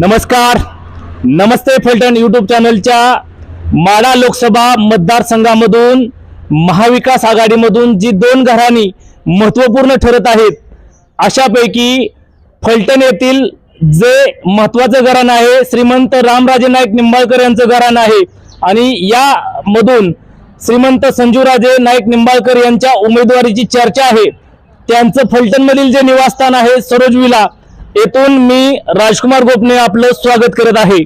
नमस्कार. नमस्ते फलटण यूट्यूब चॅनलच्या माडा लोकसभा मतदारसंघामधून महाविकास आघाडीमधून जी दोन घराणी महत्त्वपूर्ण ठरत आहेत अशापैकी फलटण येथील जे महत्त्वाचं घराणं आहे श्रीमंत रामराजे नाईक निंबाळकर यांचं घराणं आहे आणि यामधून श्रीमंत संजूराजे नाईक निंबाळकर यांच्या उमेदवारीची चर्चा आहे. त्यांचं फलटणमधील जे निवासस्थान आहे सरोज विला येथून मी राजकुमार गोपने आपलं स्वागत करत आहे.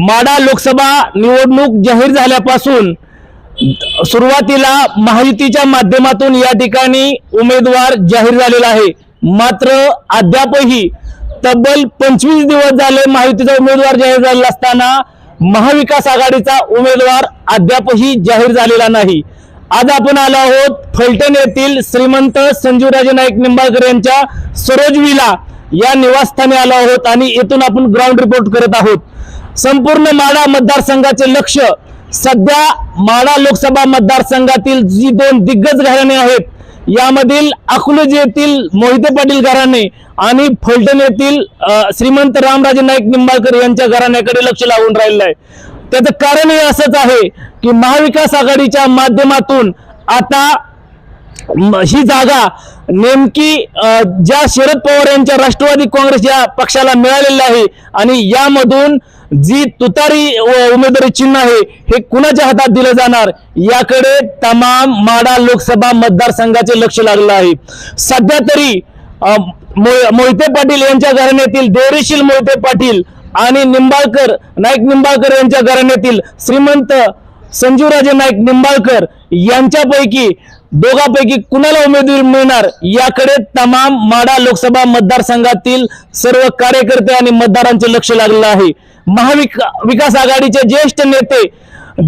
माडा लोकसभा निवडणूक जाहीर झाल्यापासून सुरुवातीला महायुतीच्या माध्यमातून या ठिकाणी उमेदवार जाहीर झालेला आहे. मात्र अद्यापही तब्बल पंचवीस दिवस झाले महायुतीचा उमेदवार जाहीर झालेला असताना महाविकास आघाडीचा उमेदवार अद्यापही जाहीर झालेला नाही. आज आपण आलो आहोत फलटण येथील श्रीमंत संजीवराजे नाईक निंबाळकर यांच्या सरोजवीला. या निवासस्थानी आलो आहोत आणि येथून आपण ग्राउंड रिपोर्ट करत आहोत. संपूर्ण माडा मतदारसंघाचे लक्ष सध्या माडा लोकसभा मतदारसंघातील जी दोन दिग्गज घराणे आहेत यामधील अकलूज येथील मोहिते पाटील घराणे आणि फलटण येथील श्रीमंत रामराजे नाईक निंबाळकर यांच्या घराण्याकडे लक्ष लागून राहिलं आहे. त्याचं कारण हे असंच आहे की महाविकास आघाडीच्या माध्यमातून आता ही जागा नेमकी ज्या शरद पवार यांच्या राष्ट्रवादी काँग्रेस या पक्षाला मिळालेली आहे आणि यामधून जी तुतारी उमेदवारी चिन्ह आहे हे कुणाच्या हातात दिलं जाणार? याकडे तमाम माडा लोकसभा मतदारसंघाचे लक्ष लागलं आहे. सध्या तरी मोहिते पाटील यांच्या घराण्यातील देवरेशील मोहिते पाटील आणि निंबाळकर नाईक निंबाळकर यांच्या घराण्यातील श्रीमंत संजूराजे नाईक निंबाळकर यांच्यापैकी दोघांपैकी कुणाला उमेदवारी मिळणार याकडे तमाम माडा लोकसभा मतदारसंघातील सर्व कार्यकर्ते आणि मतदारांचे लक्ष लागलं आहे. महाविका विकास आघाडीचे ज्येष्ठ नेते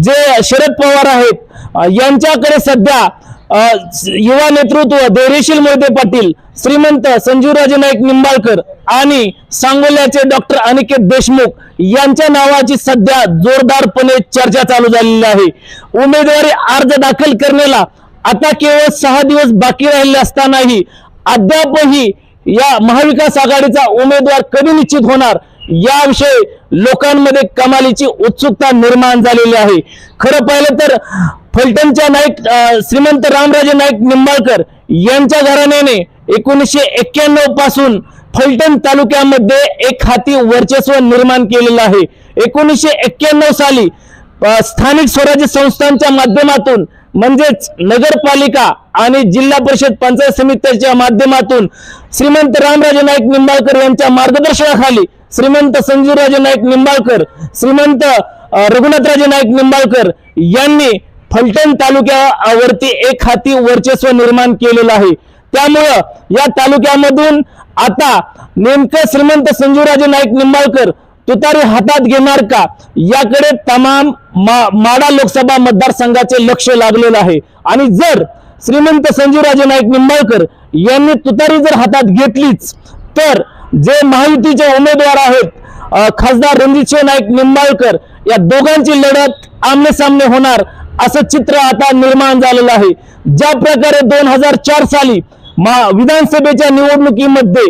जे शरद पवार आहेत यांच्याकडे सध्या युवा नेतृत्व धैर्यशील मोहिते पाटील श्रीमंत संजीवराजे नाईक निंबाळकर आणि सांगोल्याचे डॉक्टर अनिकेत देशमुख यांच्या नावाची सध्या जोरदारपणे चर्चा चालू झालेली आहे. उमेदवारी अर्ज दाखल करण्याला आता केवळ सहा दिवस बाकी राहिले असतानाही अद्यापही या महाविकास आघाडीचा उमेदवार कधी निश्चित होणार? याविषयी लोकांमध्ये कमालीची उत्सुकता निर्माण झालेली आहे. खरं पाहिलं तर फलटणच्या नाईक श्रीमंत रामराजे नाईक निंबाळकर यांच्या घराण्याने एकोणीसशे एक्क्याण्णवपासून फलटण तालुक्यामध्ये एक हाती वर्चस्व निर्माण केलेलं आहे. एकोणीसशे एक्क्याण्णव साली स्थानिक स्वराज्य संस्थांच्या माध्यमातून म्हणजेच नगरपालिका आणि जिल्हा परिषद पंचायत समित्याच्या माध्यमातून श्रीमंत रामराजे नाईक निंबाळकर यांच्या मार्गदर्शनाखाली श्रीमंत संजूराजे नाईक निंबाळकर श्रीमंत रघुनाथराजे नाईक निंबाळकर यांनी फलटण तालुक्यावरती एक हाती वर्चस्व निर्माण केलेलं आहे. त्यामुळं या तालुक्यामधून आता नेमकं श्रीमंत संजूराजे नाईक निंबाळकर तुतारी हातात घेणार का? याकडे तमाम मा- माडा लोकसभा मतदारसंघाचे लक्ष लागलेलं आहे. आणि जर श्रीमंत संजीवराजे नाईक निंबाळकर यांनी तुतारी जर हातात घेतलीच तर जे महायुतीचे उमेदवार आहेत खासदार रणजितसिंह नाईक निंबाळकर या दोघांची लढत आमने सामने होणार असं चित्र आता निर्माण झालेलं आहे. ज्या प्रकारे दोन हजार चार साली मा- विधानसभेच्या निवडणुकीमध्ये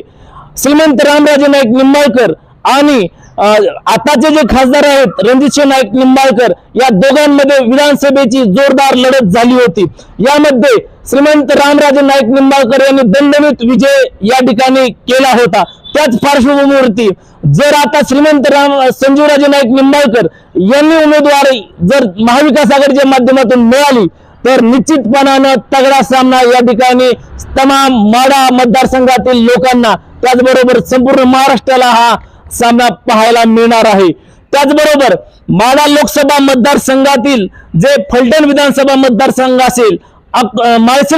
श्रीमंत रामराजे नाईक निंबाळकर आणि आताचे जे खासदार आहेत रणजितसिंह नाईक निंबाळकर या दोघांमध्ये विधानसभेची जोरदार लढत झाली होती. यामध्ये श्रीमंत रामराजे नाईक निंबाळकर यांनी दणदणीत विजय या ठिकाणी केला होता. त्याच पार्श्वभूमीवरती जर आता श्रीमंत राम संजीवराजे नाईक निंबाळकर यांनी उमेदवारी जर महाविकास आघाडीच्या माध्यमातून मिळाली तर निश्चितपणानं तगडा सामना या ठिकाणी तमाम माडा मतदारसंघातील लोकांना त्याचबरोबर संपूर्ण महाराष्ट्राला हा सामना पाहायला मिळणार आहे. त्याचबरोबर माडा लोकसभा मतदारसंघातील जे फलटण विधानसभा मतदारसंघ असेल अक- अं,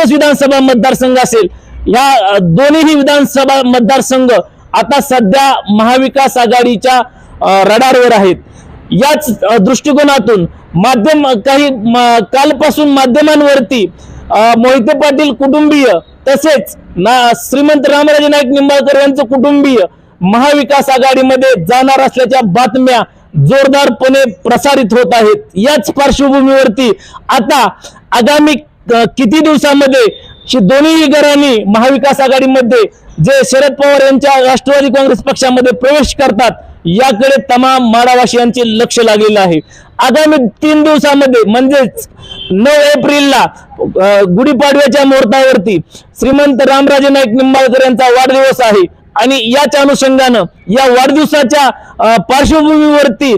विधानसभा मतदारसंघ असेल या दोन्हीही विधानसभा मतदारसंघ आता सध्या महाविकास आघाडीच्या रडारवर आहेत. याच दृष्टिकोनातून माध्यम काही म- कालपासून माध्यमांवरती मोहिते पाटील कुटुंबीय तसेच ना श्रीमंत रामराजे नाईक निंबाळकर यांचं कुटुंबीय महाविकास आघाडीमध्ये जाणार असल्याच्या बातम्या जोरदारपणे प्रसारित होत आहेत. याच पार्श्वभूमीवरती आता आगामी किती दिवसामध्ये ही दोन्ही घरांनी महाविकास आघाडीमध्ये जे शरद पवार यांच्या राष्ट्रवादी काँग्रेस पक्षामध्ये प्रवेश करतात याकडे तमाम माडावासियांचे लक्ष लागलेलं आहे. आगामी तीन दिवसामध्ये म्हणजेच नऊ एप्रिलला गुढीपाडव्याच्या मुहूर्तावरती श्रीमंत रामराजे नाईक निंबाळकर यांचा वाढदिवस आहे. आणि याच अनुषंगानं या वाढदिवसाच्या पार्श्वभूमीवरती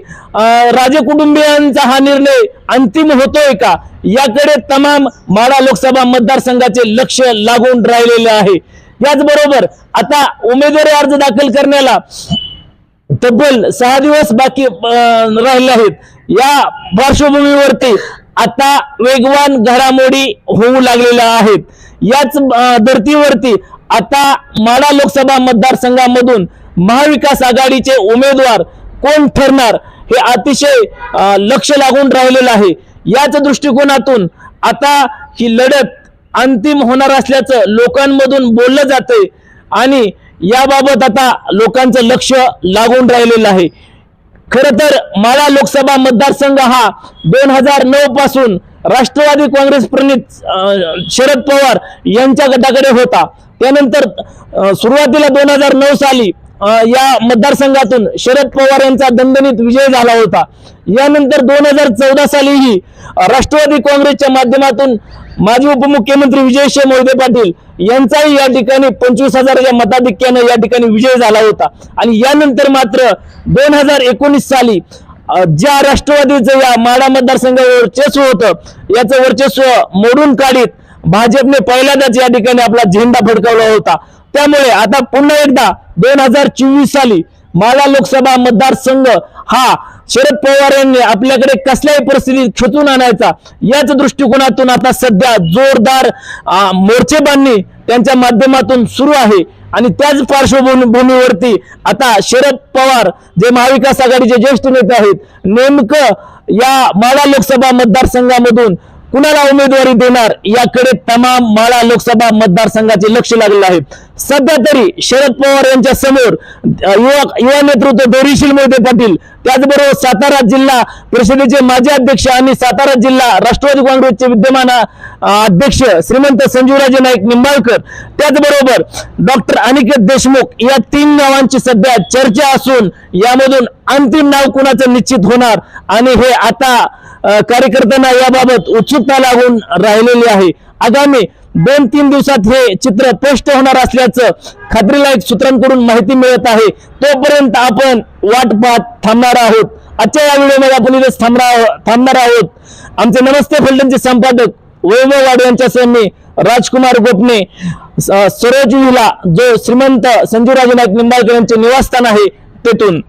राजे कुटुंबियांचा हा निर्णय अंतिम होतोय का? याकडे तमाम माडा लोकसभा मतदारसंघाचे लक्ष लागून राहिलेले आहे. याचबरोबर आता उमेदवारी अर्ज दाखल करण्याला तब्बल सहा दिवस बाकी अं, राहिले आहेत. या पार्श्वभूमीवरती आता वेगवान घडामोडी होऊ लागलेल्या आहेत. याच धर्तीवरती आता माडा लोकसभा मतदारसंघामधून महाविकास आघाडीचे उमेदवार कोण ठरणार हे अतिशय लक्ष लागून राहिलेलं आहे. याच दृष्टिकोनातून आता ही लढत अंतिम होणार असल्याचं लोकांमधून बोललं जाते आणि याबाबत आता लोकांचं लक्ष लागून राहिलेलं आहे. खरं तर माळा लोकसभा मतदारसंघ हा दोन हजार नऊ पासून राष्ट्रवादी काँग्रेस प्रणित शरद पवार यांच्या गटाकडे होता. त्यानंतर सुरुवातीला दोन हजार नऊ साली या मतदारसंघातून शरद पवार यांचा दणदणीत विजय झाला होता. यानंतर दोन हजार चौदा सालीही राष्ट्रवादी काँग्रेसच्या माध्यमातून माजी उपमुख्यमंत्री विजयशे मोहिते पाटील यांचाही या ठिकाणी पंचवीस हजाराच्या मताधिक्यानं या ठिकाणी विजय झाला होता. आणि यानंतर मात्र दोन हजार एकोणीस साली ज्या राष्ट्रवादीचं या माडा मतदारसंघावर वर्चस्व होतं याचं वर्चस्व मोडून काढीत भाजपने पहिल्यांदाच या ठिकाणी आपला झेंडा फडकावला होता. त्यामुळे आता पुन्हा एकदा दोन हजार चोवीस साली माला लोकसभा मतदारसंघ हा शरद पवार यांनी आपल्याकडे कसल्याही परिस्थितीत खेचून आणायचा याच दृष्टिकोनातून आता सध्या जोरदार मोर्चेबांनी त्यांच्या माध्यमातून सुरू आहे. आणि त्याच पार्श्वभूमीवरती आता शरद पवार जे महाविकास आघाडीचे ज्येष्ठ नेते आहेत नेमकं या माडा लोकसभा मतदारसंघामधून कुणाला उमेदवारी देणार? याकडे तमाम माळा लोकसभा मतदारसंघाचे लक्ष लागलेलं आहे सध्या तरी शरद पवार यांच्या समोर युवा युवा नेतृत्व दोरीशील मोहिते पाटील त्याचबरोबर सातारा जिल्हा परिषदेचे माजी अध्यक्ष आणि सातारा जिल्हा राष्ट्रवादी काँग्रेसचे विद्यमान अध्यक्ष श्रीमंत संजीवराजे नाईक निंबाळकर त्याचबरोबर डॉक्टर अनिकेत देशमुख या तीन नावांची सध्या चर्चा असून यामधून अंतिम नाव कुणाचं निश्चित होणार? आणि हे आता कार्यकर्त्यांना याबाबत उत्सुकता लागून राहिलेली आहे. आगामी दोन तीन दिवसात हे चित्र पोस्ट होणार असल्याचं खात्रीलायक सूत्रांकडून माहिती मिळत आहे. तोपर्यंत आपण वाट पाहत थांबणार आहोत. आजच्या या व्हिडिओमध्ये आपण इथेच थांबणार थांबणार आहोत. आमचे नमस्ते फलटणचे संपादक वैभव वाड यांच्यासह मी राजकुमार गोपने. स- सरोज विला जो श्रीमंत संजीवराजे नाईक निंबाळकर यांचे निवासस्थान आहे तेथून.